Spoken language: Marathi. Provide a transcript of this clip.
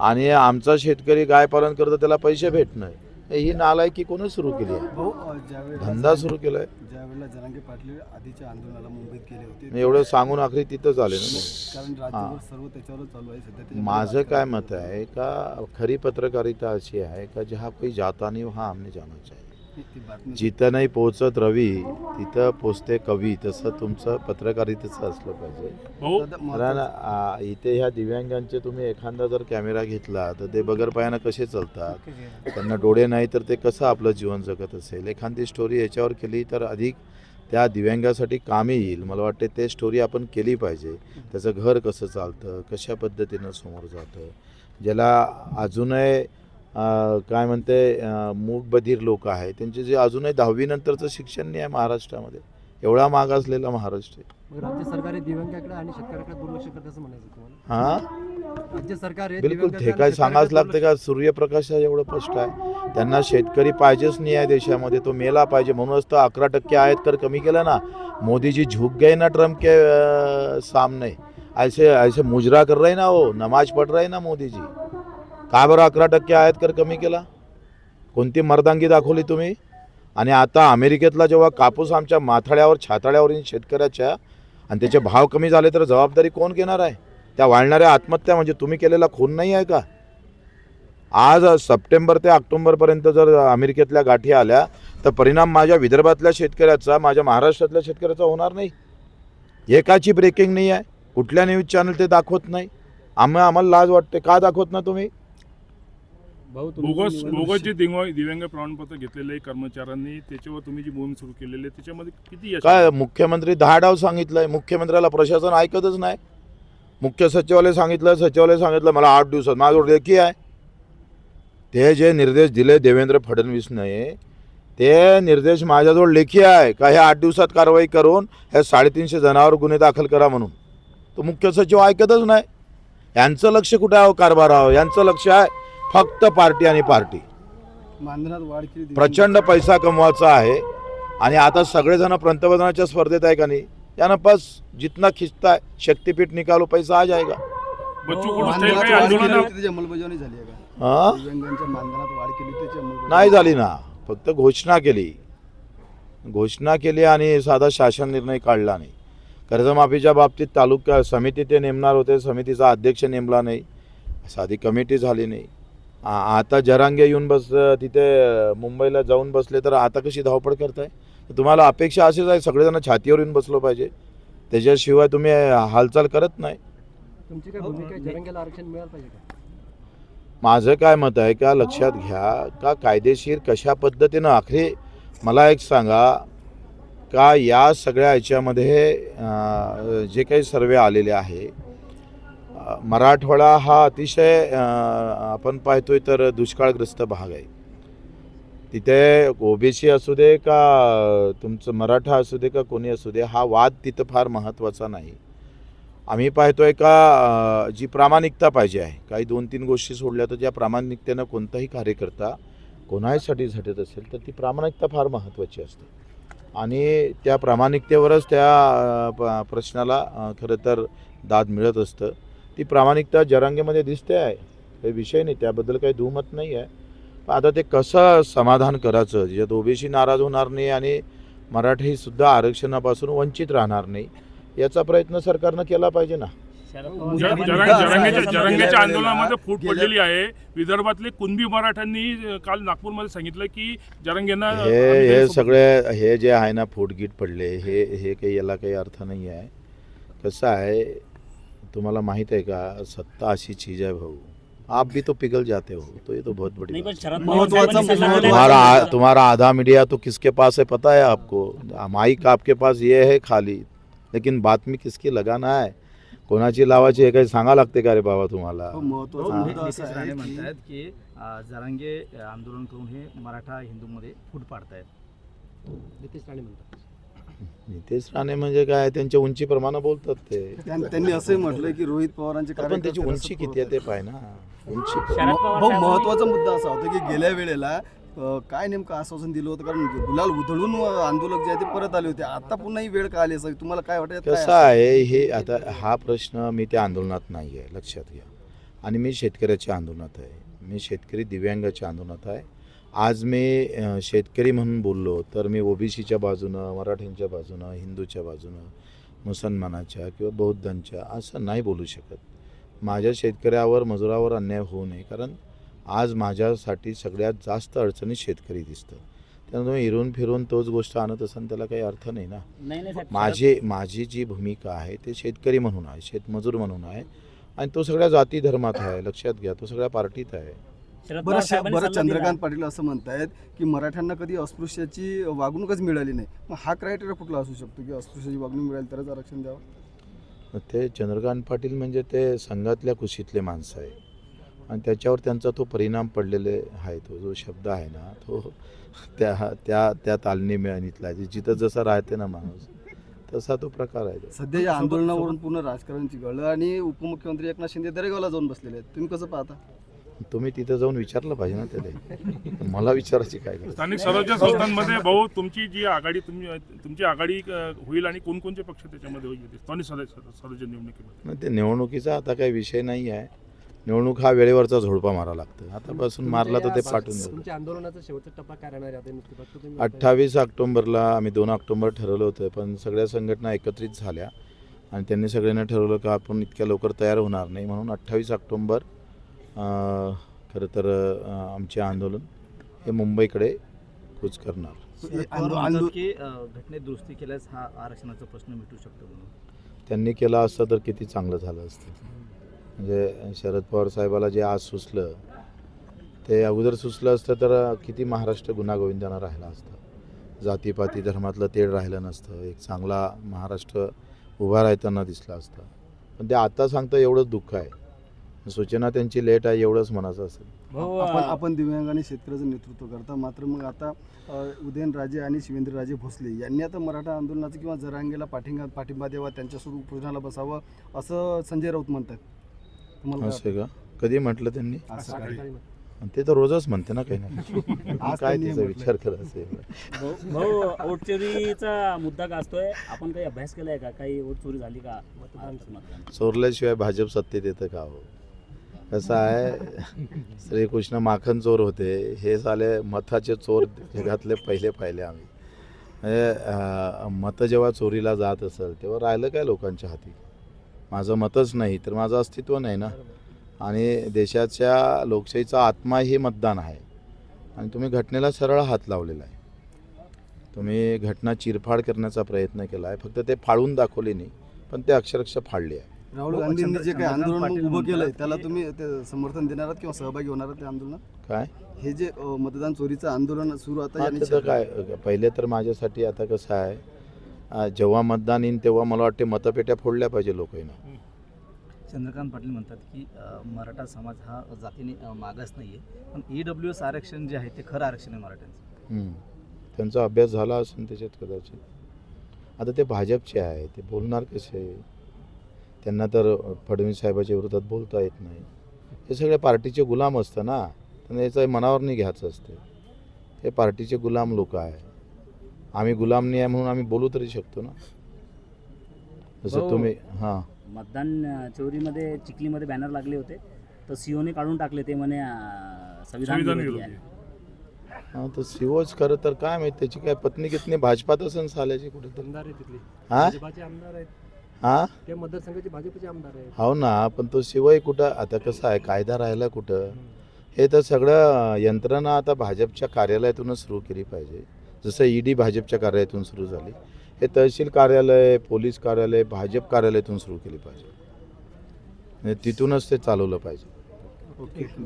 आणि आमचा शेतकरी गाय पालन करतो त्याला पैसे भेटणं. ही नालायकी कोणी सुरू केली आहे. धंदा सुरू केलाय. ज्यावेळेला जरांगे पाटील आधीच्या आंदोलनाला मुंबईत गेले होते एवढं सांगून आखरी तिथंच आले ना. कारण राज्यभर सर्व त्याच्यावर चालू आहे सध्या त्याच्यावर माझं काय मत आहे का खरी पत्रकारिता अशी आहे का जहाँ कोई जाता नहीं वहाँ हमने जाना चाहिए ती- ती बातमी जिथं नाही पोहोचत रवी तिथं पोचते कवी. तसं तुमचं पत्रकारितेचं असलं पाहिजे. दादा, कारण इथे ह्या दिव्यांगांचे तुम्ही एखादा जर कॅमेरा घेतला तर ते बगर पायानं कसे चालतात? त्यांना डोळे नाही तर ते कसं आपलं जीवन जगत असेल? एखादी स्टोरी याच्यावर केली तर अधिक त्या दिव्यांगासाठी कामी येईल. मला वाटते ते स्टोरी आपण केली पाहिजे. त्याचं घर कसं चालतं? कशा पद्धतीनं समोर जातं? ज्याला अजूनही काय म्हणते मूकबधीर लोक आहे त्यांचे जे अजूनही दहावीनंतरचं शिक्षण नाही आहे महाराष्ट्रामध्ये. एवढा मागासलेला महाराष्ट्र आहे. मग राज्य सरकार हे दिव्यांगाकडे आणि शेतकऱ्याकडे दुर्लक्ष करत असं म्हणायचं तुम्हाला? हां? राज्य सरकार हे बिलकुल दिव्यांगाकडे ते आणि काय शेतकऱ्याकडे सांगाच लागतं का? सूर्यप्रकाश एवढं स्पष्ट आहे. त्यांना शेतकरी पाहिजेच नाही आहे देशामध्ये तो मेला पाहिजे. म्हणूनच तर अकरा टक्के आहेत कर कमी केलं ना. मोदीजी झुक गए ना ट्रम्प के अं, सामने. ऐसे ऐसे मुजरा कर रहे ना वो. नमाज पढ़ रहे ना मोदीजी. का बरं अकरा टक्के आयात कर कमी केला? कोणती मर्दांगी दाखवली तुम्ही? आणि आता अमेरिकेतला जेव्हा कापूस आमच्या माथाड्यावर छाताड्यावर शेतकऱ्याच्या आणि त्याचे भाव कमी झाले तर जबाबदारी कोण घेणार आहे? त्या वाढणाऱ्या आत्महत्या म्हणजे तुम्ही केलेला खून नाही आहे का? आज सप्टेंबर ते ऑक्टोंबरपर्यंत जर अमेरिकेतल्या गाठी आल्या तर परिणाम माझ्या विदर्भातल्या शेतकऱ्याचा माझ्या महाराष्ट्रातल्या शेतकऱ्याचा होणार नाही. एकाची ब्रेकिंग नाही आहे? कुठल्या न्यूज चॅनल ते दाखवत नाही? आम्हा आम्हाला लाज वाटते. का दाखवत ना तुम्ही? भाऊ बोगस बोगस जे दिव्यांग दिव्यांग प्रमाणपत्र घेतलेले कर्मचाऱ्यांनी. त्याच्यावर तुम्ही जी मोहीम सुरू केलेली आहे त्याच्यामध्ये किती यश काय मुख्यमंत्री दहा डाव सांगितलंय. मुख्यमंत्र्याला प्रशासन ऐकतच नाही. मुख्य सचिवालय सांगितलं सचिवालय सांगितलं मला आठ दिवसात माझ्याजवळ लेखी आहे. ते जे निर्देश दिले देवेंद्र फडणवीसने ते निर्देश माझ्याजवळ लेखी आहे का हे आठ दिवसात कारवाई करून हे साडेतीनशे जणांवर गुन्हे दाखल करा म्हणून. तो मुख्य सचिव ऐकतच नाही. यांचं लक्ष कुठं आहे हो कारभारावर? यांचं लक्ष आहे फक्त पार्टी आणि पार्टी. मानधनात वाढ केली दिव्यांग- प्रचंड पैसा कमवायचा आहे आणि आता सगळेजण पंतप्रधानाच्या स्पर्धेत आहे का नाही? यानं बस जितना खिचता है शक्तिपीठ निकालो पैसा आ जाएगा बच्चू कडू मानधनात काही वाढ केली आंदोलन होती, त्याची अंमलबजावणी झाली आहे का? हा दिव्यांगांच्या मानधनात वाढ केली त्याची अंमलबजावणी. नाही झाली ना. फक्त घोषणा केली. घोषणा केली आणि साधा शासन निर्णय काढला नाही. कर्जमाफीच्या बाबतीत तालुका समिती ते नेमणार होते. समितीचा अध्यक्ष नेमला नाही. साधी कमिटी झाली नाही. आ- आता जरांगे येऊन बस तिथे मुंबईला जाऊन बसले तर आता कशी धावपळ करताय? तुम्हाला अपेक्षा अशीच आहे सगळेजण छातीवर येऊन बसलो पाहिजे. त्याच्याशिवाय तुम्ही हालचाल करत नाही. तुमची काय भूमिका आहे? जरंग्याला आरक्षण मिळालं पाहिजे का? माझं काय मत आहे का लक्षात घ्या का कायदेशीर कशा पद्धतीनं आखरी मला एक सांगा का या सगळ्या याच्यामध्ये अं, जे काही सर्वे आलेले आहे मराठवाडा हा अतिशय आपण पाहतोय तर दुष्काळग्रस्त भाग आहे. तिथे ओबीसी असू दे का तुमचं मराठा असू दे का कोणी असू दे हा वाद तिथं फार महत्त्वाचा नाही. आम्ही पाहतोय का जी प्रामाणिकता पाहिजे आहे काही दोन तीन गोष्टी सोडल्या तर ज्या प्रामाणिकतेनं कोणताही कार्यकर्ता कोणासाठी झटत असेल तर ती प्रामाणिकता फार महत्त्वाची असते. आणि त्या प्रामाणिकतेवरच त्या प- प्रश्नाला खरं तर दाद मिळत असतं. ती प्रामाणिकता जरांगेमध्ये दिसते आहे. काही विषय नाही त्याबद्दल काही दुमत नाही आहे. पण आता ते कसं समाधान करायचं? ज्यात ओबीसी नाराज होणार नाही आणि मराठीसुद्धा आरक्षणापासून वंचित राहणार नाही. याचा प्रयत्न सरकारनं केला पाहिजे ना. ज- जरंग- जरंगेच्या जरंगेच्या आंदोलनामध्ये फूट पडलेली आहे. विदर्भातले कुणबी मराठ्यांनी काल नागपूरमध्ये सांगितलं की जरंगेंना हे हे सगळे हे जे आहे ना फूटगीट पडले. हे हे काही याला काही अर्थ नाही आहे. कसं आहे तुम्हाला माहित आहे का? सत्ता अशी चीज़ आहे भाऊ. आप भी तो पिघल जाते हो तो ये तो बहुत बड़ी बात तुम्हारा तुम्हारा आधा मीडिया तो किसके पास है पता है आपको? माइक आपके पास ये है खाली लेकिन बातमी किसकी लगाना है? कोणाची लावायची हे काही सांगा लागते का रे बाबा तुम्हाला? म्हणतात की जरांगे आंदोलन करून हे मराठा हिंदूमध्ये फूट पाडतायत. नितेश राणे म्हणतात. नितेश राणे म्हणजे काय त्यांच्या उंचीप्रमाणे बोलतात ते. त्यां- त्यांनी असंही म्हटलं की रोहित पवारांचे पण त्याची कार्यकर्ते उंची किती आहे ते पाय ना. उंची शरद म- पवार भाऊ साहेबांनी- महत्त्वाचा मुद्दा असा होता की गेल्या वेळेला अ, काय नेमकं आश्वासन दिलं होतं? कारण गुलाल उधळून आंदोलक जे आहे ते परत आले होते. आता पुन्हा ही वेळ का आली असं तुम्हाला काय वाटतं? कसं आहे हे आता हा प्रश्न मी त्या आंदोलनात नाही आहे लक्षात घ्या. आणि मी शेतकऱ्याच्या आंदोलनात आहे. मी शेतकरी दिव्यांगाच्या आंदोलनात आहे. आज मी शेतकरी म्हणून बोललो तर मी ओबीसीच्या बाजूनं मराठ्यांच्या बाजूनं हिंदूच्या बाजूनं मुसलमानाच्या किंवा बौद्धांच्या असं नाही बोलू शकत. माझ्या शेतकऱ्यावर मजुरावर अन्याय होऊ नये कारण आज माझ्यासाठी सगळ्यात जास्त अडचणी शेतकरी दिसतं त्यामुळे तुम्ही हिरून फिरून तोच गोष्ट आणत असाल त्याला काही अर्थ नाही ना? माझी माझी जी भूमिका आहे ते शेतकरी म्हणून आहे शेतमजूर म्हणून आहे. आणि तो सगळ्या जाती धर्मात आहे लक्षात घ्या तो सगळ्या पार्टीत आहे. शरद बरं पवार श- साहेबांनी बरं सल्ला दिला. चंद्रकांत पाटील असं म्हणतायत की मराठ्यांना कधी अस्पृश्याची वागणूकच मिळाली नाही. मग हा क्रायटेरिया कुठला असू शकतो की अस्पृश्याची वागणूक मिळाली तरच आरक्षण द्यावं? ते चंद्रकांत पाटील म्हणजे ते संघातल्या कुशीतले माणसं आहे. आणि त्याच्यावर त्यांचा तो परिणाम पडलेले आहे. तो जो शब्द आहे ना तो त्या त्या त्या तालनी मिळणीतला आहे. जिथं जसं राहते ना माणूस तसा तो प्रकार आहे. सध्या या आंदोलनावरून पूर्ण राजकारण चिघळलं आणि उपमुख्यमंत्री एकनाथ शिंदे दरेगावला जाऊन बसलेले आहेत. तुम्ही कसं पाहता? तुम्ही तिथं जाऊन विचारलं पाहिजे ना त्याला. मला विचारायची काय गरज? स्थानिक स्वराज्य संस्थांमध्ये भाऊ तुमची जी आघाडी तुम्ही तुमची आघाडी अ, होईल आणि कोणकोणते पक्ष त्याच्यामध्ये होईल? स्थानिक स्वराज्य स्वराज्य निवडणुकीमध्ये. नाही, ते निवडणुकीचा आता काही विषय नाही आहे. निवडणूक हा वेळेवरचा झोडपा मारा लागतं. आता बसून मारला तर ते पाठवून देऊ तुमच्या आंदोलनाचा शेवटचा टप्पा काय राहणार आहे? आता नुसती फक्त तुम्ही अठ्ठावीस ऑक्टोंबरला आम्ही दोन ऑक्टोंबर ठरवलं होतं पण सगळ्या संघटना एकत्रित झाल्या. आणि त्यांनी सगळ्यांना ठरवलं का आपण इतक्या लवकर तयार होणार नाही म्हणून अठ्ठावीस ऑक्टोंबर खरं तर आमचे आंदोलन हे मुंबईकडे कूच करणार. हे की घटनेत दुरुस्ती केल्यास हा आरक्षणाचा प्रश्न मिटू शकतो म्हणून? त्यांनी केलं असतं तर किती चांगलं झालं असतं. म्हणजे शरद पवार साहेबाला जे आज सुचलं ते अगोदर सुचलं असतं तर किती महाराष्ट्र गुन्हागोविंदानं राहिला असतं. जातीपाती धर्मातलं तेढ राहिलं नसतं. एक चांगला महाराष्ट्र उभा राहताना दिसला असता. पण ते आता सांगतं एवढंच दुःख आहे. सूचना त्यांची लेट आहे एवढंच म्हणायचं असेल. भाऊ, आपण आपण दिव्यांग आणि शेतकऱ्याचं नेतृत्व करता. मात्र मग आता उदयनराजे आणि शिवेंद्रराजे भोसले यांनी आता मराठा आंदोलनाचं किंवा जरांगेला पाठिंबा पाठिंबा द्यावा त्यांच्यासोबत उपोषणाला बसावं असं संजय राऊत म्हणतात. तुम्हाला असं का? कधी म्हटलं त्यांनी? ते तर रोजच म्हणते ना काही ना आज काय म्हटलं. विचार करत असेल भाऊ वोट चोरीचा मुद्दा गाजतोय आपण काही अभ्यास केलाय का? काही वोट चोरी झाली का? चोरल्याशिवाय भाजप सत्तेत येतं का हो? कसं आहे श्रीकृष्ण माखन चोर होते. हे झाले मथाचे चोर जगातले पहिले पाहिले आम्ही. म्हणजे मतं जेव्हा चोरीला जात असेल तेव्हा राहिलं काय लोकांच्या हाती? माझं मतच नाही तर माझं अस्तित्व नाही ना? आणि देशाच्या लोकशाहीचा आत्मा हे मतदान आहे. आणि तुम्ही घटनेला सरळ हात लावलेला आहे. तुम्ही घटना चिरफाड करण्याचा प्रयत्न केला आहे. फक्त ते फाळून दाखवले नाही पण ते अक्षरशः फाडले आहे. राहुल गांधींनी जे काही आंदोलन उभं केलंय त्याला तुम्ही ते समर्थन देणार आहात किंवा सहभागी होणार आहात त्या आंदोलनात काय? हे जे अ, मतदान चोरीचं आंदोलन सुरू आता हा, यांनी काय? पहिले तर माझ्यासाठी आता कसं आहे जेव्हा मतदान येईन तेव्हा मला वाटते मतपेट्या फोडल्या पाहिजे लोकांना चंद्रकांत पाटील म्हणतात की अ, मराठा समाज हा जातीने अ, मागास नाही आहे पण ई डब्ल्यू एस आरक्षण जे आहे ते खरं आरक्षण आहे मराठ्यांचं. हम्म. त्यांचा अभ्यास झाला असेल त्याच्यात कदाचित. आता ते भाजपचे आहे ते बोलणार कसे? त्यांना तर फडणवीस साहेबाच्या विरोधात बोलता येत नाही. हे सगळे पार्टीचे गुलाम असतं ना. त्यांना याचं मनावर नाही घ्यायचं असते. हे पार्टीचे गुलाम लोक आहे. आम्ही गुलाम नाही आहे म्हणून आम्ही बोलू तरी शकतो ना. जसं तुम्ही हां. मतदान चोरीमध्ये चिखलीमध्ये बॅनर लागले होते. तर सीओने काढून टाकले ते म्हणे संविधान विरोधी आहे हां तर शिवच खरं तर काय माहिती त्याची काय पत्नी कितनी भाजपात असेल साल्याची कुठे आमदार आहे तिथले. हा? भाजपाचे आमदार आहेत. हां? त्या मतदारसंघाचे भाजपचे आमदार आहेत. हो ना पण तो शिवाय कुठं? आता कसं आहे कायदा राहिला कुठं? हे तर सगळं यंत्रणा आता भाजपच्या कार्यालयातूनच सुरू केली पाहिजे. जसं ईडी भाजपच्या कार्यालयातून सुरू झाली. हे तहसील कार्यालय पोलीस कार्यालय भाजप कार्यालयातून सुरू केली पाहिजे. तिथूनच ते चालवलं पाहिजे. ओके धन्यवाद.